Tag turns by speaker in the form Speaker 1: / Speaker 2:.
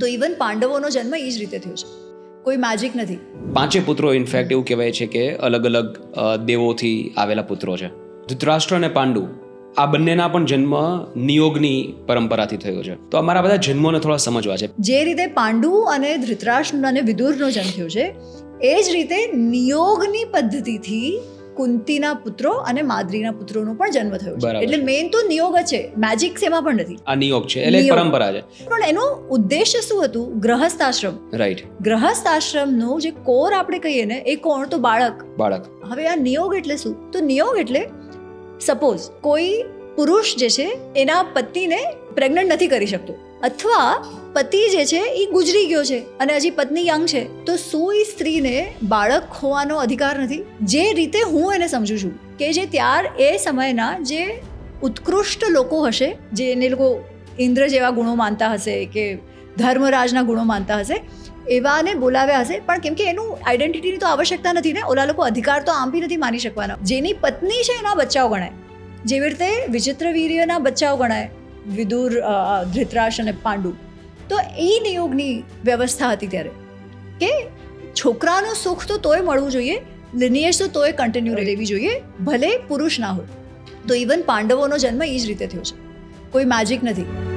Speaker 1: તો ઇવન પાંડવોનો જન્મ એ જ રીતે થયો છે. કોઈ મેજિક નથી.
Speaker 2: પાંચે પુત્રો ઇનફેક્ટ એવું કહેવાય છે કે અલગ અલગ દેવોથી આવેલા પુત્રો છે. ધૃતરાષ્ટ્ર અને પાંડુ આ બંનેના પણ જન્મ નિયોગની પરંપરાથી થયો છે. તો અમારા બધા જન્મોને થોડા સમજવા છે.
Speaker 1: જે રીતે પાંડુ અને ધૃતરાષ્ટ્ર અને વિદુરનો જન્મ થયો છે એ જ રીતે નિયોગની પદ્ધતિથી કુંતીના પુત્રો અને માદ્રીના પુત્રોનો પણ જન્મ થયો છે. એટલે મેઇન તો નિયોગ છે. મેજિક એમાં પણ નથી.
Speaker 2: આ નિયોગ છે. એટલે પરંપરા છે.
Speaker 1: પણ એનો ઉદ્દેશ્ય શું હતું? ગ્રહસ્થ આશ્રમ
Speaker 2: રાઈટ
Speaker 1: ગ્રહસ્થ આશ્રમનો જે કોર આપણે કહીએ ને એ કોણ? તો બાળક.
Speaker 2: બાળક.
Speaker 1: હવે આ નિયોગ એટલે શું? તો નિયોગ એટલે સપોઝ કોઈ પુરુષ જે છે એના પત્નીને પ્રેગ્નન્ટ નથી કરી શકતો. અથવા પતિ જે છે એ ગુજરી ગયો છે અને હજી પત્ની યંગ છે તો એ સ્ત્રીને બાળક ખોવાનો અધિકાર નથી? જે રીતે હું એને સમજુ છું કે જે ત્યાર એ સમયના જે ઉત્કૃષ્ટ લોકો હશે જે એને લોકો ઇન્દ્ર જેવા ગુણો માનતા હશે કે ધર્મરાજના ગુણો માનતા હશે એવાને બોલાવ્યા હશે. પણ કેમ કે એનું આઈડેન્ટિટીની તો આવશ્યકતા નથી ને ઓલા લોકો અધિકાર તો આમ બી નથી માની શકવાના. જેની પત્ની છે એના બચ્ચાઓ ગણાય. જેવી રીતે વિચિત્ર વીર્યના બચ્ચાઓ ગણાય વિદુર અ, અને પાંડુ. તો એ નિયોગની વ્યવસ્થા હતી ત્યારે. કે છોકરાનું સુખ તો તોય મળવું જોઈએ લિનિયેજ તો તોય કન્ટિન્યુ રહેવી જોઈએ ભલે પુરુષ ના હોય. તો ઇવન પાંડવોનો જન્મ એ જ રીતે થયો છે. કોઈ મેજિક નથી.